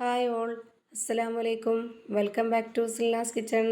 Hi all. അസ്സലാമു വലൈക്കും welcome back to Silnas kitchen.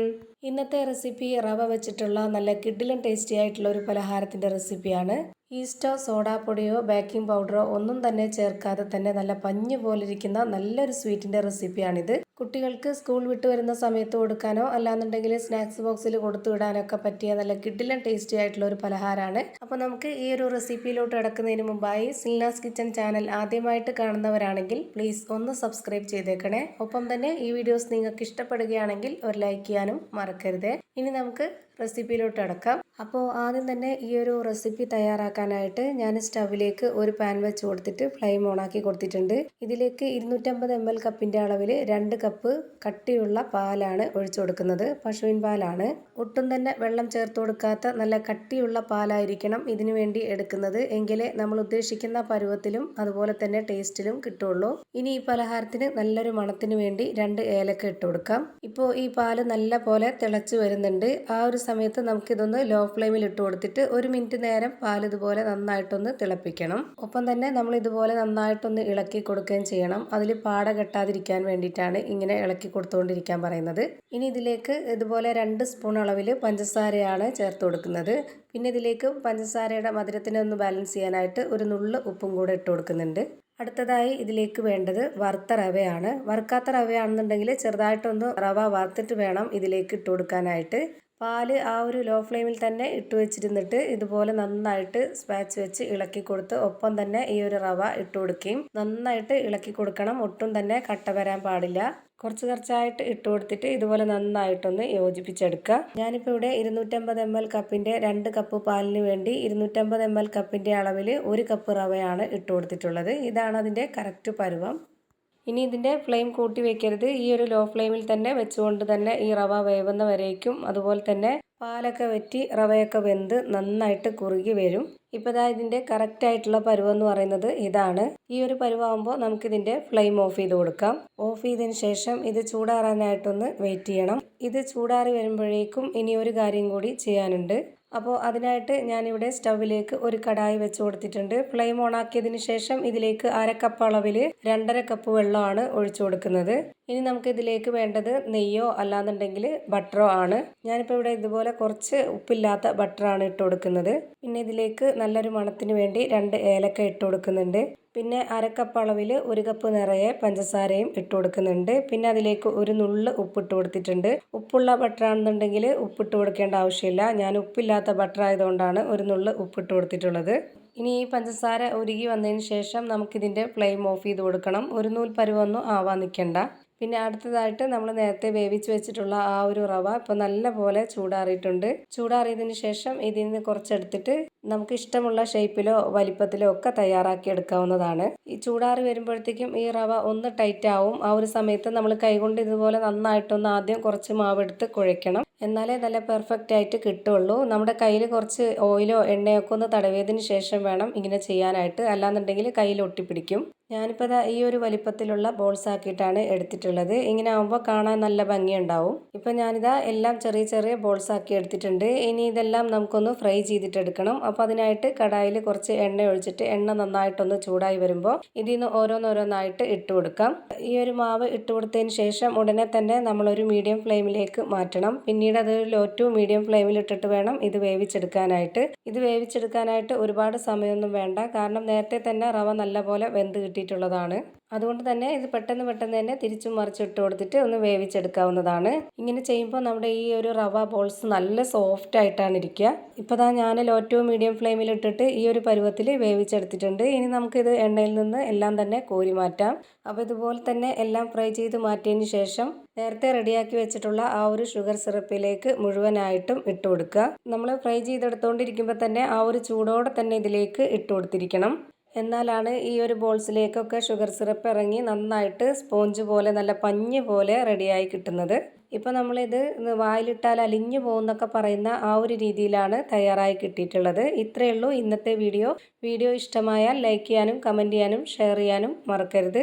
ഇന്നത്തെ റെസിപ്പി റവ വെച്ചിട്ടുള്ള നല്ല കിഡിലും ടേസ്റ്റി ആയിട്ടുള്ള ഒരു പലഹാരത്തിന്റെ റെസിപ്പിയാണ്. ഈസ്റ്റോ സോഡാപ്പൊടിയോ ബേക്കിംഗ് പൗഡറോ ഒന്നും തന്നെ ചേർക്കാതെ തന്നെ നല്ല പഞ്ഞു പോലിരിക്കുന്ന നല്ലൊരു സ്വീറ്റിന്റെ റെസിപ്പിയാണിത്. കുട്ടികൾക്ക് സ്കൂൾ വിട്ട് വരുന്ന സമയത്ത് കൊടുക്കാനോ അല്ലാന്നുണ്ടെങ്കിൽ സ്നാക്സ് ബോക്സിൽ കൊടുത്തു വിടാനൊക്കെ പറ്റിയ നല്ല കിഡിലും ടേസ്റ്റി ആയിട്ടുള്ള ഒരു പലഹാരമാണ് അപ്പോൾ നമുക്ക് ഈ ഒരു റെസിപ്പിയിലോട്ട് കിടക്കുന്നതിന് മുമ്പായി സിൽനാസ് കിച്ചൺ ചാനൽ ആദ്യമായിട്ട് കാണുന്നവരാണെങ്കിൽ പ്ലീസ് ഒന്ന് സബ്സ്ക്രൈബ് ചെയ്തേക്കണേ. ഒപ്പം തന്നെ ഈ വീഡിയോസ് നിങ്ങൾക്ക് ഇഷ്ടപ്പെടുകയാണെങ്കിൽ ഒരു ലൈക്ക് ചെയ്യാനും മറക്കരുത്. ഇനി നമുക്ക് റെസിപ്പിയിലോട്ട് അടക്കാം. അപ്പോൾ ആദ്യം തന്നെ ഈ ഒരു റെസിപ്പി തയ്യാറാക്കാനായിട്ട് ഞാൻ സ്റ്റവിലേക്ക് ഒരു പാൻ വെച്ച് കൊടുത്തിട്ട് ഫ്ലെയിം ഓണാക്കി കൊടുത്തിട്ടുണ്ട്. ഇതിലേക്ക് ഇരുന്നൂറ്റമ്പത് എം എൽ കപ്പിന്റെ അളവിൽ രണ്ട് കപ്പ് കട്ടിയുള്ള പാലാണ് ഒഴിച്ചു കൊടുക്കുന്നത്. പശുവിൻ പാലാണ്. ഒട്ടും തന്നെ വെള്ളം ചേർത്ത് കൊടുക്കാത്ത നല്ല കട്ടിയുള്ള പാലായിരിക്കണം ഇതിനു വേണ്ടി എടുക്കുന്നത്. എങ്കിലേ നമ്മൾ ഉദ്ദേശിക്കുന്ന പരുവത്തിലും അതുപോലെ തന്നെ ടേസ്റ്റിലും കിട്ടുള്ളൂ. ഇനി ഈ പലഹാരത്തിന് നല്ലൊരു മണത്തിന് വേണ്ടി രണ്ട് ഏലക്ക ഇട്ട് കൊടുക്കാം. ഇപ്പോൾ ഈ പാൽ നല്ല പോലെ തിളച്ച് വരുന്നുണ്ട്. ആ ഒരു സമയത്ത് നമുക്കിതൊന്ന് ലോ ഫ്ലെയിമിൽ ഇട്ട് കൊടുത്തിട്ട് ഒരു മിനിറ്റ് നേരം പാൽ ഇതുപോലെ നന്നായിട്ടൊന്ന് തിളപ്പിക്കണം. ഒപ്പം തന്നെ നമ്മൾ ഇതുപോലെ നന്നായിട്ടൊന്ന് ഇളക്കി കൊടുക്കുകയും ചെയ്യണം. അതിൽ പാട കെട്ടാതിരിക്കാൻ വേണ്ടിയിട്ടാണ് ഇങ്ങനെ ഇളക്കി കൊടുത്തുകൊണ്ടിരിക്കാൻ പറയുന്നത്. ഇനി ഇതിലേക്ക് ഇതുപോലെ രണ്ട് സ്പൂൺ അളവിൽ പഞ്ചസാരയാണ് ചേർത്ത് കൊടുക്കുന്നത്. പിന്നെ ഇതിലേക്ക് പഞ്ചസാരയുടെ മധുരത്തിനെ ഒന്ന് ബാലൻസ് ചെയ്യാനായിട്ട് ഒരു നുള്ള് ഉപ്പും കൂടെ ഇട്ട് കൊടുക്കുന്നുണ്ട്. അടുത്തതായി ഇതിലേക്ക് വേണ്ടത് വറുത്ത റവയാണ്. വറുക്കാത്ത റവയാണെന്നുണ്ടെങ്കിൽ ചെറുതായിട്ടൊന്ന് റവ വറുത്തിട്ട് വേണം ഇതിലേക്ക് ഇട്ട് കൊടുക്കാനായിട്ട്. പാൽ ആ ഒരു ലോ ഫ്ലെയിമിൽ തന്നെ ഇട്ട് വെച്ചിരുന്നിട്ട് ഇതുപോലെ നന്നായിട്ട് സ്പാച്ച് വെച്ച് ഇളക്കി കൊടുത്ത് ഒപ്പം തന്നെ ഈ ഒരു റവ ഇട്ട് കൊടുക്കുകയും നന്നായിട്ട് ഇളക്കി കൊടുക്കണം. ഒട്ടും തന്നെ കട്ട വരാൻ പാടില്ല. കുറച്ച് കുറച്ചായിട്ട് ഇട്ട് കൊടുത്തിട്ട് ഇതുപോലെ നന്നായിട്ടൊന്ന് യോജിപ്പിച്ചെടുക്കുക. ഞാനിപ്പോൾ ഇവിടെ ഇരുന്നൂറ്റമ്പത് എം എൽ കപ്പിന്റെ രണ്ട് കപ്പ് പാലിന് വേണ്ടി ഇരുന്നൂറ്റമ്പത് എം എൽ കപ്പിന്റെ അളവിൽ ഒരു കപ്പ് റവയാണ് ഇട്ട് കൊടുത്തിട്ടുള്ളത്. ഇതാണ് അതിന്റെ കറക്റ്റ് പരുവം. ഇനി ഇതിന്റെ ഫ്ലെയിം കൂട്ടി വെക്കരുത്. ഈ ഒരു ലോ ഫ്ലെയിമിൽ തന്നെ വെച്ചുകൊണ്ട് തന്നെ ഈ റവ വേവുന്ന വരേക്കും അതുപോലെ തന്നെ പാലൊക്കെ വെറ്റി റവയൊക്കെ വെന്ത് നന്നായിട്ട് കുറുകി വരും. ഇപ്പോൾ ഇതാ ഇതിന്റെ കറക്റ്റ് ആയിട്ടുള്ള പരുവം എന്ന് പറയുന്നത് ഇതാണ്. ഈ ഒരു പരുവാകുമ്പോൾ നമുക്കിതിന്റെ ഫ്ലെയിം ഓഫ് ചെയ്ത് കൊടുക്കാം. ഓഫ് ചെയ്തതിന് ശേഷം ഇത് ചൂടാറാനായിട്ടൊന്ന് വെയിറ്റ് ചെയ്യണം. ഇത് ചൂടാറി വരുമ്പോഴേക്കും ഇനി ഒരു കാര്യം കൂടി ചെയ്യാനുണ്ട്. അപ്പോൾ അതിനായിട്ട് ഞാനിവിടെ സ്റ്റൗവിലേക്ക് ഒരു കടായി വെച്ച് കൊടുത്തിട്ടുണ്ട്. ഫ്ലെയിം ഓൺ ആക്കിയതിന് ശേഷം ഇതിലേക്ക് അര കപ്പ് അളവിൽ രണ്ടര കപ്പ് വെള്ളമാണ് ഒഴിച്ചു കൊടുക്കുന്നത്. ഇനി നമുക്ക് ഇതിലേക്ക് വേണ്ടത് നെയ്യോ അല്ലാന്നുണ്ടെങ്കിൽ ബട്ടറോ ആണ്. ഞാനിപ്പോൾ ഇവിടെ ഇതുപോലെ കുറച്ച് ഉപ്പില്ലാത്ത ബട്ടറാണ് ഇട്ട് കൊടുക്കുന്നത്. പിന്നെ ഇതിലേക്ക് നല്ലൊരു മണത്തിന് വേണ്ടി രണ്ട് ഏലക്ക ഇട്ട് കൊടുക്കുന്നുണ്ട്. പിന്നെ അരക്കപ്പ് അളവിൽ ഒരു കപ്പ് നിറയെ പഞ്ചസാരയും ഇട്ട് കൊടുക്കുന്നുണ്ട്. പിന്നെ അതിലേക്ക് ഒരു നുള്ള് ഉപ്പിട്ട് കൊടുത്തിട്ടുണ്ട്. ഉപ്പുള്ള ബട്ടർ ബട്ടറാണെന്നുണ്ടെങ്കിൽ ഉപ്പിട്ട് കൊടുക്കേണ്ട ആവശ്യമില്ല. ഞാൻ ഉപ്പില്ലാത്ത ബട്ടർ ആയതുകൊണ്ടാണ് ഒരു നുള്ള് ഉപ്പിട്ട് കൊടുത്തിട്ടുള്ളത്. ഇനി ഈ പഞ്ചസാര ഉരുകി വന്നതിന് ശേഷം നമുക്കിതിന്റെ ഫ്ലെയിം ഓഫ് ചെയ്ത് കൊടുക്കണം. ഒരു നൂൽ പരുവൊന്നും ആവാൻ നിൽക്കണ്ട. പിന്നെ അടുത്തതായിട്ട് നമ്മൾ നേരത്തെ വേവിച്ച് വെച്ചിട്ടുള്ള ആ ഒരു റവ ഇപ്പോൾ നല്ല പോലെ ചൂടാറിയിട്ടുണ്ട്. ചൂടാറിയതിന് ശേഷം ഇതിൽ നിന്ന് കുറച്ചെടുത്തിട്ട് നമുക്ക് ഇഷ്ടമുള്ള ഷേപ്പിലോ വലിപ്പത്തിലോ ഒക്കെ തയ്യാറാക്കി എടുക്കാവുന്നതാണ്. ഈ ചൂടാറി വരുമ്പോഴത്തേക്കും ഈ റവ ഒന്ന് ടൈറ്റ് ആവും. ആ ഒരു സമയത്ത് നമ്മൾ കൈകൊണ്ട് ഇതുപോലെ നന്നായിട്ടൊന്ന് ആദ്യം കുറച്ച് മാവെടുത്ത് കുഴയ്ക്കണം. എന്നാലേ നല്ല പെർഫെക്റ്റ് ആയിട്ട് കിട്ടുള്ളൂ. നമ്മുടെ കയ്യിൽ കുറച്ച് ഓയിലോ എണ്ണയോ ഒക്കെ ഒന്ന് തടവിയതിന് ശേഷം വേണം ഇങ്ങനെ ചെയ്യാനായിട്ട്. അല്ലാന്നുണ്ടെങ്കിൽ കയ്യിൽ ഒട്ടിപ്പിടിക്കും. ഞാനിപ്പോൾ ഈ ഒരു വലിപ്പത്തിലുള്ള ബോൾസ് ആക്കിയിട്ടാണ് എടുത്തിട്ടുള്ളത്. ഇങ്ങനെ ആകുമ്പോൾ കാണാൻ നല്ല ഭംഗിയുണ്ടാവും. ഇപ്പം ഞാനിതാ എല്ലാം ചെറിയ ചെറിയ ബോൾസ് ആക്കി എടുത്തിട്ടുണ്ട്. ഇനി ഇതെല്ലാം നമുക്കൊന്ന് ഫ്രൈ ചെയ്തിട്ടെടുക്കണം. അപ്പോൾ അതിനായിട്ട് കടായിൽ കുറച്ച് എണ്ണ ഒഴിച്ചിട്ട് എണ്ണ നന്നായിട്ടൊന്ന് ചൂടായി വരുമ്പോൾ ഇതിൽ നിന്ന് ഓരോന്നോരോന്നായിട്ട് ഇട്ട് കൊടുക്കാം. ഈ ഒരു മാവ് ഇട്ട് കൊടുത്തതിന് ശേഷം ഉടനെ തന്നെ നമ്മളൊരു മീഡിയം ഫ്ലെയിമിലേക്ക് മാറ്റണം. പിന്നീട് അത് ലോ ടു മീഡിയം ഫ്ലെയിമിൽ ഇട്ടിട്ട് വേണം ഇത് വേവിച്ചെടുക്കാനായിട്ട്. ഇത് വേവിച്ചെടുക്കാനായിട്ട് ഒരുപാട് സമയമൊന്നും വേണ്ട. കാരണം നേരത്തെ തന്നെ റവ നല്ലപോലെ വെന്ത് കിട്ടിയിട്ടുള്ളതാണ്. അതുകൊണ്ട് തന്നെ ഇത് പെട്ടെന്ന് പെട്ടെന്ന് തന്നെ തിരിച്ചും മറിച്ചിട്ട് കൊടുത്തിട്ട് ഒന്ന് വേവിച്ചെടുക്കാവുന്നതാണ്. ഇങ്ങനെ ചെയ്യുമ്പോൾ നമ്മുടെ ഈ ഒരു റവ ബോൾസ് നല്ല സോഫ്റ്റ് ആയിട്ടാണ് ഇരിക്കുക. ഇപ്പോൾ ദാ ഞാൻ ലോ ടു മീഡിയം ഫ്ലെയിമിൽ ഇട്ടിട്ട് ഈ ഒരു പരുവത്തിൽ വേവിച്ചെടുത്തിട്ടുണ്ട്. ഇനി നമുക്കിത് എണ്ണയിൽ നിന്ന് എല്ലാം തന്നെ കോരി മാറ്റാം. അപ്പോൾ ഇതുപോലെ തന്നെ എല്ലാം ഫ്രൈ ചെയ്ത് മാറ്റിയതിന് ശേഷം നേരത്തെ റെഡിയാക്കി വെച്ചിട്ടുള്ള ആ ഒരു ഷുഗർ സിറപ്പിലേക്ക് മുഴുവനായിട്ടും ഇട്ട് കൊടുക്കുക. നമ്മൾ ഫ്രൈ ചെയ്തെടുത്തുകൊണ്ടിരിക്കുമ്പോൾ തന്നെ ആ ഒരു ചൂടോടെ തന്നെ ഇതിലേക്ക് ഇട്ട് കൊടുത്തിരിക്കണം. എന്നാലാണ് ഈ ഒരു ബോൾസിലേക്കൊക്കെ ഷുഗർ സിറപ്പ് ഇറങ്ങി നന്നായിട്ട് സ്പോഞ്ച് പോലെ നല്ല പഞ്ഞ് പോലെ റെഡിയായി കിട്ടുന്നത്. ഇപ്പോൾ നമ്മളിത് വായിലിട്ടാൽ അലിഞ്ഞു പോകുന്നൊക്കെ പറയുന്ന ആ ഒരു രീതിയിലാണ് തയ്യാറായി കിട്ടിയിട്ടുള്ളത്. ഇത്രയേ ഉള്ളൂ ഇന്നത്തെ വീഡിയോ. വീഡിയോ ഇഷ്ടമായാൽ ലൈക്ക് ചെയ്യാനും കമന്റ് ചെയ്യാനും ഷെയർ ചെയ്യാനും മറക്കരുത്.